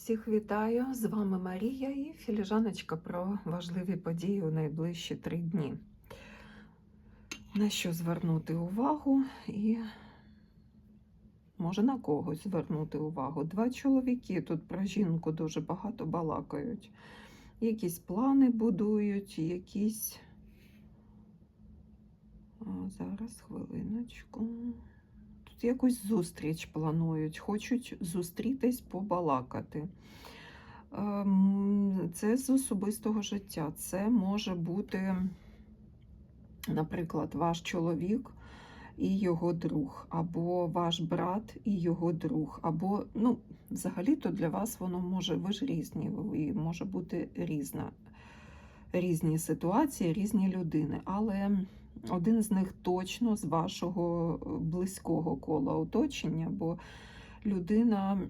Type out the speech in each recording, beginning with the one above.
Всіх вітаю! З вами Марія і філіжаночка про важливі події у найближчі три дні. На що звернути увагу і може на когось звернути увагу. Два чоловіки тут про жінку дуже багато балакають. Якісь плани будують, якісь. А, зараз хвилиночку. Якусь зустріч планують, хочуть зустрітись, побалакати. Ем, Це з особистого життя. Це може бути, наприклад, ваш чоловік і його друг, або ваш брат і його друг, або, ну, взагалі-то для вас воно може, ви ж різні, і може бути різна, різні ситуації, різні людини. Але один з них точно з вашого е, близького кола оточення, бо людина,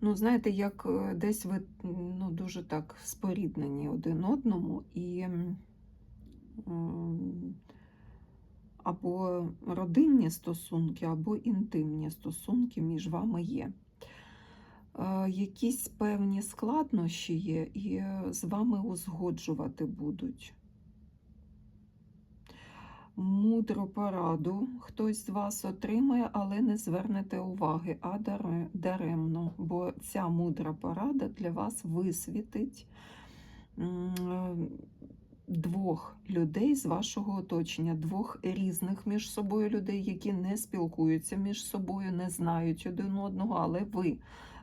ну, знаєте, як е, десь ви ну, дуже так споріднені один одному, і або родинні стосунки, або інтимні стосунки між вами є. Е, Якісь певні складнощі є, і з вами узгоджувати будуть мудру пораду хтось з вас отримає, але не звернете уваги, а даре- даремно, бо ця мудра порада для вас висвітить двох людей з вашого оточення, двох різних між собою людей, які не спілкуються між собою, не знають один одного, але ви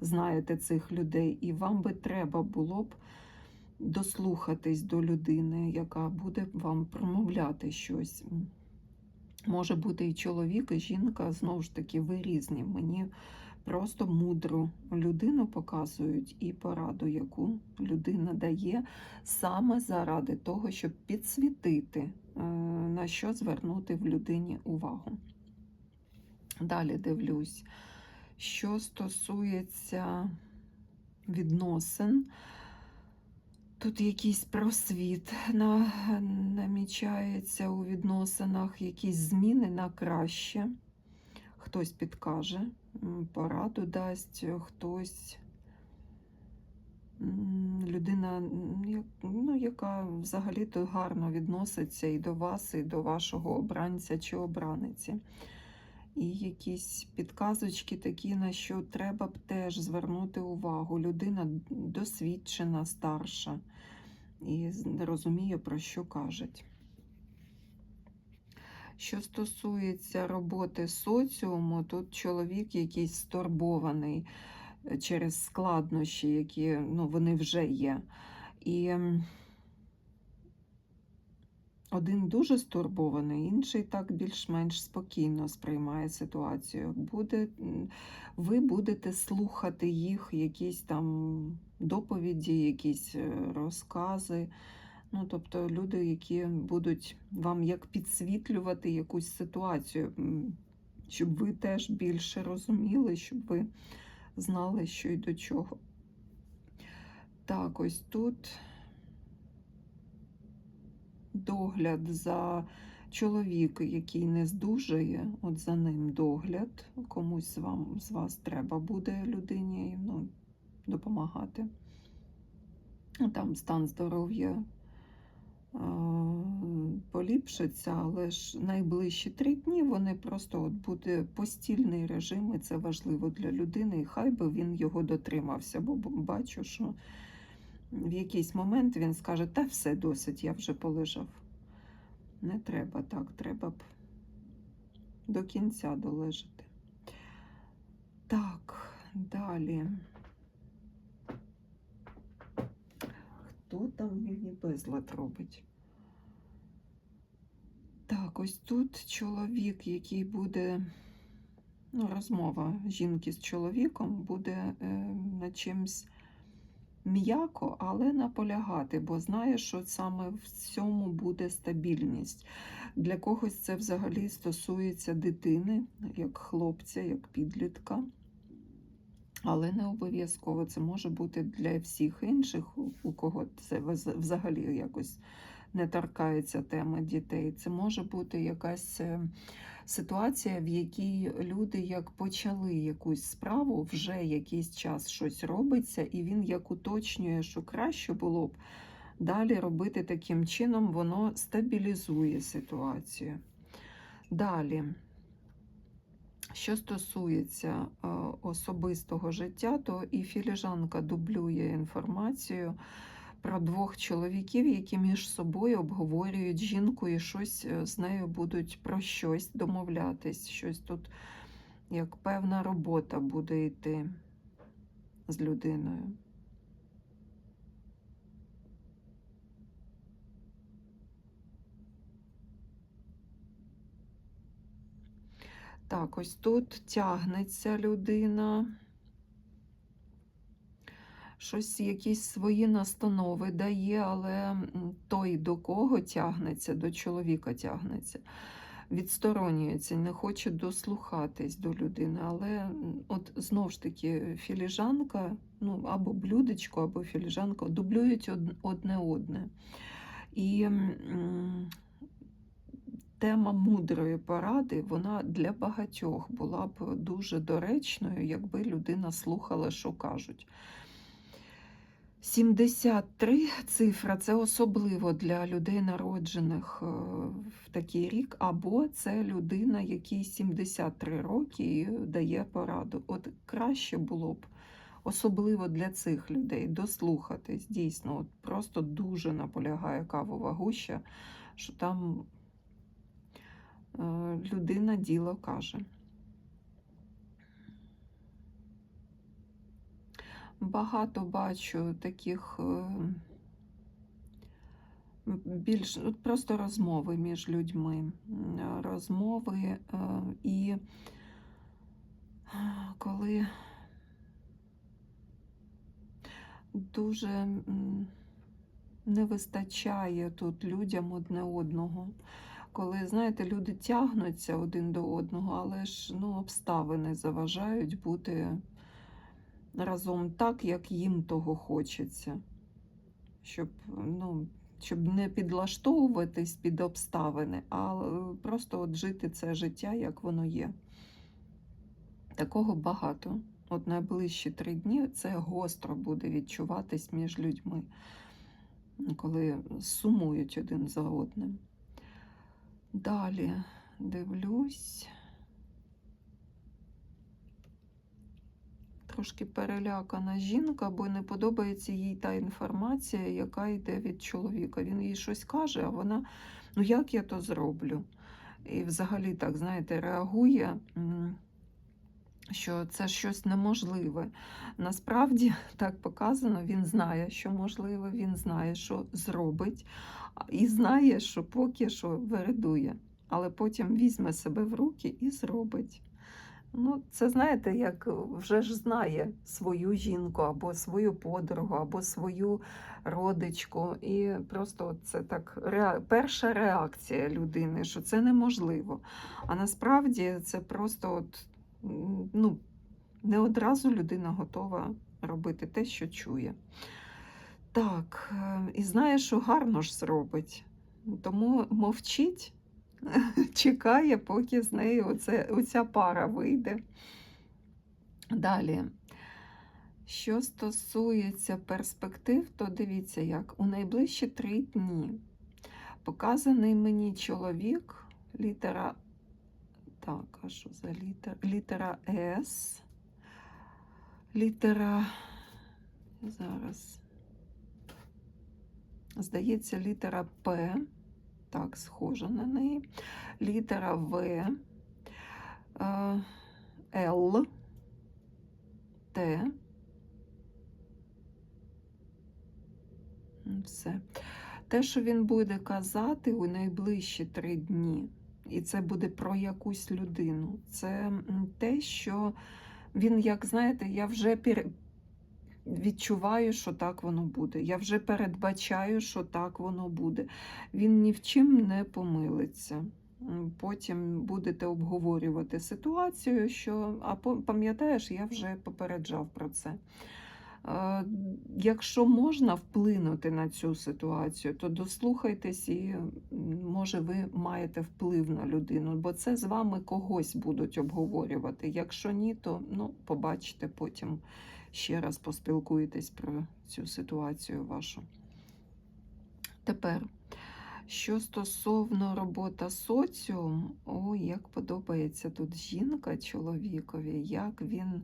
знаєте цих людей, і вам би треба було б дослухатись до людини, яка буде вам промовляти щось. Може бути і чоловік, і жінка, знову ж таки, ви різні. Мені просто мудру людину показують і пораду, яку людина дає саме заради того, щоб підсвітити, е, на що звернути в людині увагу. Далі дивлюсь, що стосується відносин. Тут якийсь просвіт на, намічається у відносинах, якісь зміни на краще. Хтось підкаже, пораду дасть, хтось людина, ну, яка взагалі-то гарно відноситься і до вас, і до вашого обранця чи обраниці. І якісь підказочки такі, на що треба б теж звернути увагу. Людина досвідчена, старша і розуміє, про що кажуть. Що стосується роботи соціуму, тут чоловік якийсь стурбований е, через складнощі, які ну, вони вже є. І один дуже стурбований, інший так більш-менш спокійно сприймає ситуацію. Буде, ви будете слухати їх, якісь там доповіді, якісь е, розкази. Ну, тобто люди, які будуть вам як підсвітлювати якусь ситуацію, щоб ви теж більше розуміли, щоб ви знали, що й до чого. Так, ось тут догляд за чоловіка, який не здужує, от за ним догляд. Комусь з, вам, з вас треба буде людині ну, допомагати. Там стан здоров'я е, поліпшиться, але ж найближчі три дні вони просто от буде постільний режим, і це важливо для людини, і хай би він його дотримався, бо бачу, що в якийсь момент він скаже, та все досить, я вже полежав. Не треба так, треба б до кінця долежати. Так, далі. Хто там мені безлад робить? Так, ось тут чоловік, який буде, ну, розмова жінки з чоловіком буде е, над чимсь м'яко, але наполягати, бо знає, що саме в цьому буде стабільність. Для когось це взагалі стосується дитини, як хлопця, як підлітка. Але не обов'язково це може бути для всіх інших, у- кого це взагалі якось не торкається теми дітей. Це може бути якась е, ситуація, в якій люди як почали якусь справу, вже якийсь час щось робиться, і він як уточнює, що краще було б далі робити таким чином, воно стабілізує ситуацію. Далі. Що стосується е, особистого життя, то і філіжанка дублює інформацію про двох чоловіків, які між собою обговорюють жінку і щось е, з нею будуть про щось домовлятись. Щось тут, як певна робота буде йти з людиною. Так, ось тут тягнеться людина. Щось, якісь свої настанови дає, але той, до кого тягнеться, до чоловіка тягнеться, відсторонюється, не хоче дослухатись до людини. Але от знов ж таки філіжанка, ну або блюдечко, або філіжанка дублюють одне одне. І тема мудрої поради, вона для багатьох була б дуже доречною, якби людина слухала, що кажуть. 73 цифра це особливо для людей, народжених е, в такий рік, або це людина, якій 73 роки і дає пораду. От краще було б, особливо для цих людей, дослухатись. Дійсно, от просто дуже наполягає кавова гуща, що там е, людина діло каже. Багато бачу таких е, більш просто розмови між людьми, розмови е, і коли дуже не вистачає тут людям одне одного. Коли, знаєте, люди тягнуться один до одного, але ж ну, обставини заважають бути разом так, як їм того хочеться. Щоб, ну, щоб не підлаштовуватись під обставини, а е, просто от жити це життя, як воно є. Такого багато. От найближчі три дні це гостро буде відчуватись між людьми, коли сумують один за одним. Далі дивлюсь. Трошки перелякана жінка, бо не подобається їй та інформація, яка йде від чоловіка. Він їй щось каже, а вона, ну як я то зроблю? І взагалі, так, знаєте, реагує, що це щось неможливе. Насправді, так показано, він знає, що можливе, він знає, що зробить, і знає, що поки що вередує, але потім візьме себе в руки і зробить. Ну, це знаєте, як вже ж знає свою жінку, або свою подругу, або свою родичку. І просто це так ре... перша реакція людини, що це неможливо. А насправді це просто от, ну, не одразу людина готова робити те, що чує. Так, е, і знає, що гарно ж зробить. Тому мовчить чекає, поки з нею оце, оця пара вийде. Далі. Що стосується перспектив, то дивіться, як у найближчі три дні показаний мені чоловік, літера. Так, а що за літера? Літера С. Літера. Зараз. Здається, літера П так, схожа на неї. Літера В, е, Л, Т. Все. Те, що він буде казати у найближчі три дні, і це буде про якусь людину, це те, що він, як знаєте, я вже відчуваю, що так воно буде. Я вже передбачаю, що так воно буде. Він ні в чим не помилиться. Потім будете обговорювати ситуацію, що а пам'ятаєш, я вже попереджав про це. Е, Якщо можна вплинути на цю ситуацію, то дослухайтесь і може ви маєте вплив на людину, бо це з вами когось будуть обговорювати. Якщо ні, то ну, побачите потім ще раз поспілкуєтесь про цю ситуацію вашу. Тепер, що стосовно робота соціум, о, як подобається тут жінка чоловікові, як він.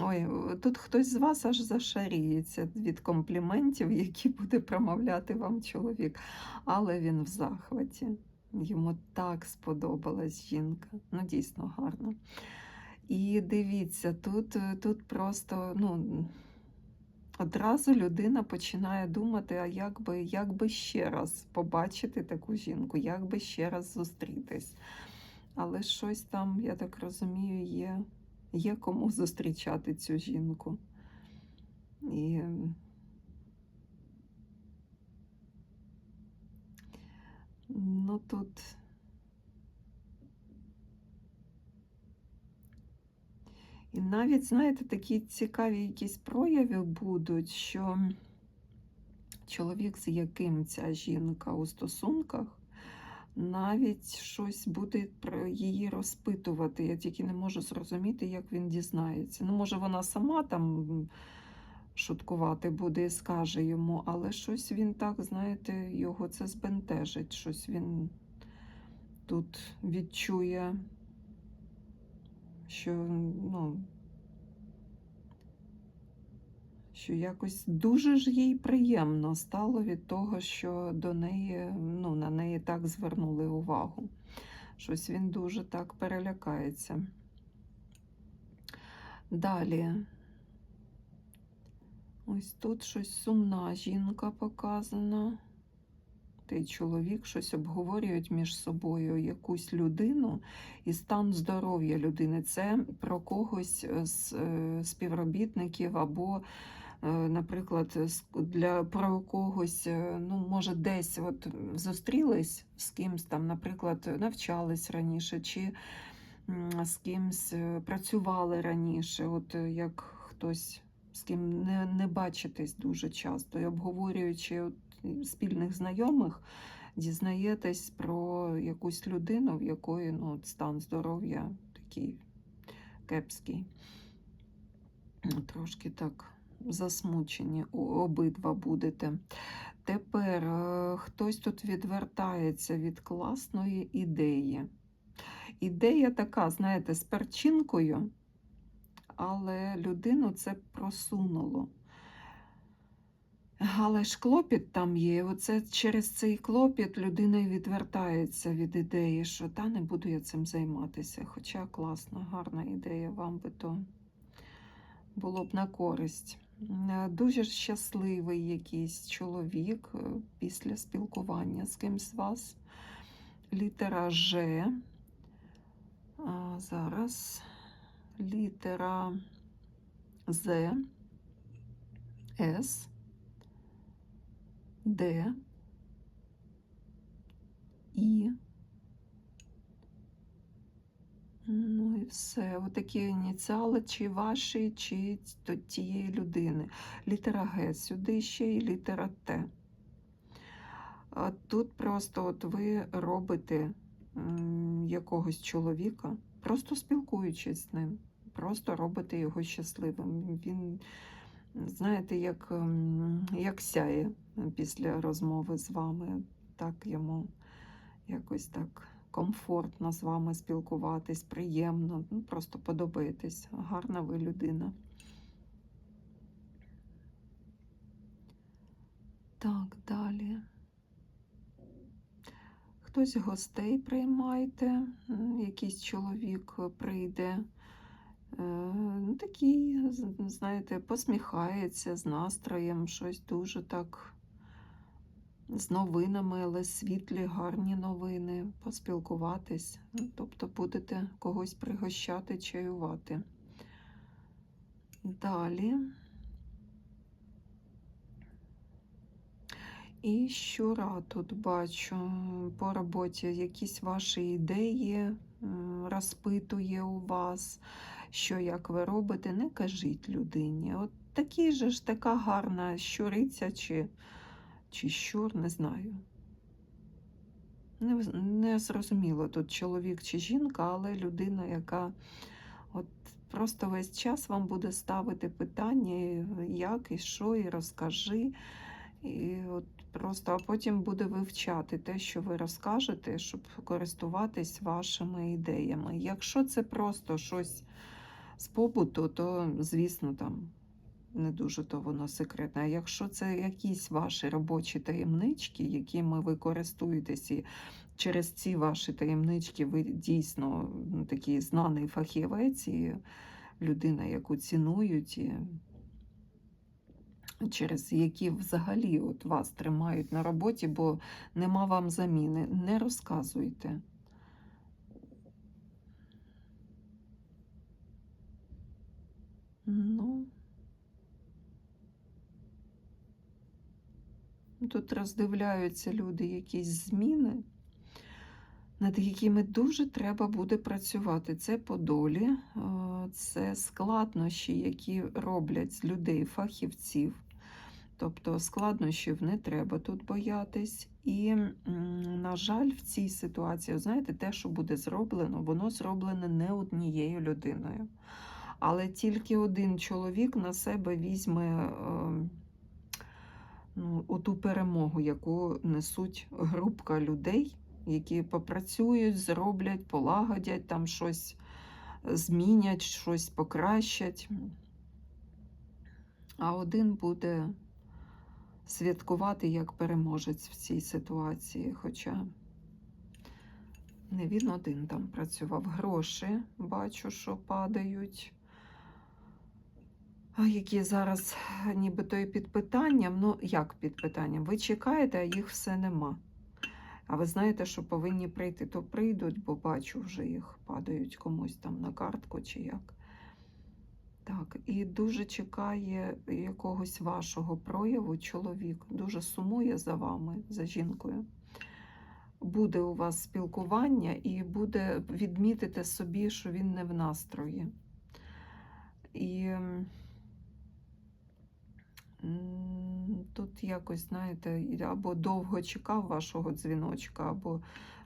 Ой, тут хтось з вас аж зашаріється від компліментів, які буде промовляти вам чоловік. Але він в захваті. Йому так сподобалась жінка. Ну, дійсно гарно. І дивіться, тут, тут просто ну, одразу людина починає думати, а як би, як би ще раз побачити таку жінку, як би ще раз зустрітись. Але щось там, я так розумію, є, є кому зустрічати цю жінку. І ну тут. І навіть, знаєте, такі цікаві якісь прояви будуть, що чоловік, з яким ця жінка у стосунках, навіть щось буде про її розпитувати. Я тільки не можу зрозуміти, як він дізнається. Ну, може, вона сама там шуткувати буде і скаже йому, але щось він так, знаєте, його це збентежить. Щось він тут відчує що, ну, що якось дуже ж їй приємно стало від того, що до неї, ну, на неї так звернули увагу. Щось він дуже так перелякається. Далі. Ось тут щось сумна жінка показана. Й чоловік щось обговорюють між собою якусь людину і стан здоров'я людини. Це про когось з е, співробітників або, е, наприклад, для про когось, е, ну, може, десь от зустрілись з кимсь там, наприклад, навчались раніше, чи з кимсь е, працювали раніше, от е, як хтось з ким не, не бачитесь дуже часто, і обговорюючи от спільних знайомих, дізнаєтесь про якусь людину, в якої ну, стан здоров'я такий кепський. Трошки так засмучені обидва будете. Тепер е, хтось тут відвертається від класної ідеї. Ідея така, знаєте, з перчинкою, але людину це просунуло. Але ж клопіт там є. Оце через цей клопіт людина відвертається від ідеї, що та не буду я цим займатися. Хоча класна, гарна ідея, вам би то було б на користь. Е, Дуже щасливий якийсь чоловік е, після спілкування з кимсь з вас. Літера Ж. А, зараз літера З, С. Д, І. Ну і все. Отакі ініціали, чи ваші, чи тієї людини. Літера Г сюди ще і літера Т. Тут просто от ви робите якогось чоловіка, просто спілкуючись з ним, просто робите його щасливим. Він, знаєте, як, ем, як сяє після розмови з вами. Так йому якось так комфортно з вами спілкуватись, приємно, ну, просто подобаєтесь. Гарна ви людина. Так, далі. Хтось гостей приймайте, якийсь чоловік прийде. Е, Ну, такий, знаєте, посміхається з настроєм, щось дуже так з новинами, але світлі, гарні новини, поспілкуватись. Тобто будете когось пригощати, чаювати. Далі. І щура тут бачу по роботі якісь ваші ідеї, розпитує у вас, що як ви робите, не кажіть людині. От такий же ж така гарна щуриця чи, чи щур, не знаю. Не, не зрозуміло тут чоловік чи жінка, але людина, яка от просто весь час вам буде ставити питання, як і що, і розкажи. І от просто, а потім буде вивчати те, що ви розкажете, щоб користуватись вашими ідеями. Якщо це просто щось з побуту, то звісно там не дуже то воно секретне. А якщо це якісь ваші робочі таємнички, якими ви користуєтесь, і через ці ваші таємнички ви дійсно ну, такий знаний фахівець і людина, яку цінують, і через які взагалі от вас тримають на роботі, бо нема вам заміни. Не розказуйте. Ну, тут роздивляються люди якісь зміни, над якими дуже треба буде працювати. Це по долі, е, це складнощі, які роблять з людей фахівців. Тобто складнощів не треба тут боятись. І, на жаль, в цій ситуації, знаєте, те, що буде зроблено, воно зроблене не однією людиною. Але тільки один чоловік на себе візьме е, ну, оту перемогу, яку несуть групка людей, які попрацюють, зроблять, полагодять, там щось змінять, щось покращать. А один буде святкувати як переможець в цій ситуації. Хоча не він один там працював. Гроші бачу, що падають. Які зараз нібито і під питанням. Ну, як під питанням? Ви чекаєте, а їх все нема. А ви знаєте, що повинні прийти, то прийдуть, бо бачу, вже їх падають комусь там на картку чи як. Так, і дуже чекає якогось вашого прояву чоловік, дуже сумує за вами, за жінкою. Буде у вас спілкування і буде відмітити собі, що він не в настрої. І тут якось, знаєте, або довго чекав вашого дзвіночка, або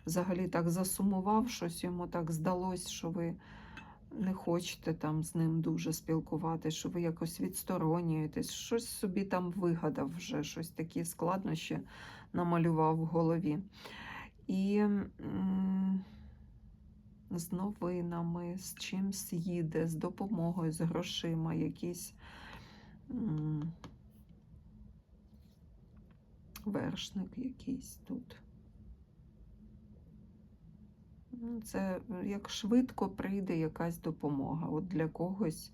взагалі так засумував, щось йому так здалось, що ви не хочете там з ним дуже спілкуватися, що ви якось відсторонюєтесь, щось собі там вигадав вже, щось такі складнощі намалював в голові. І з новинами, з чимсь їде, з допомогою, з грошима, якісь вершник якийсь тут. Ну, Це е, як швидко прийде якась допомога. От для когось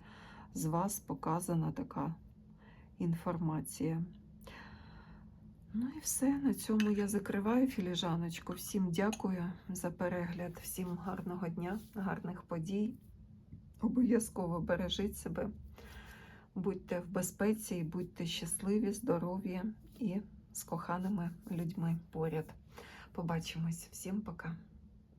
з вас показана така інформація. Ну і все. На цьому я закриваю філіжаночку. Всім дякую за перегляд, всім гарного дня, гарних подій. Обов'язково бережіть себе, будьте в безпеці, будьте щасливі, здорові і з коханими людьми поряд. Побачимось. Всім пока.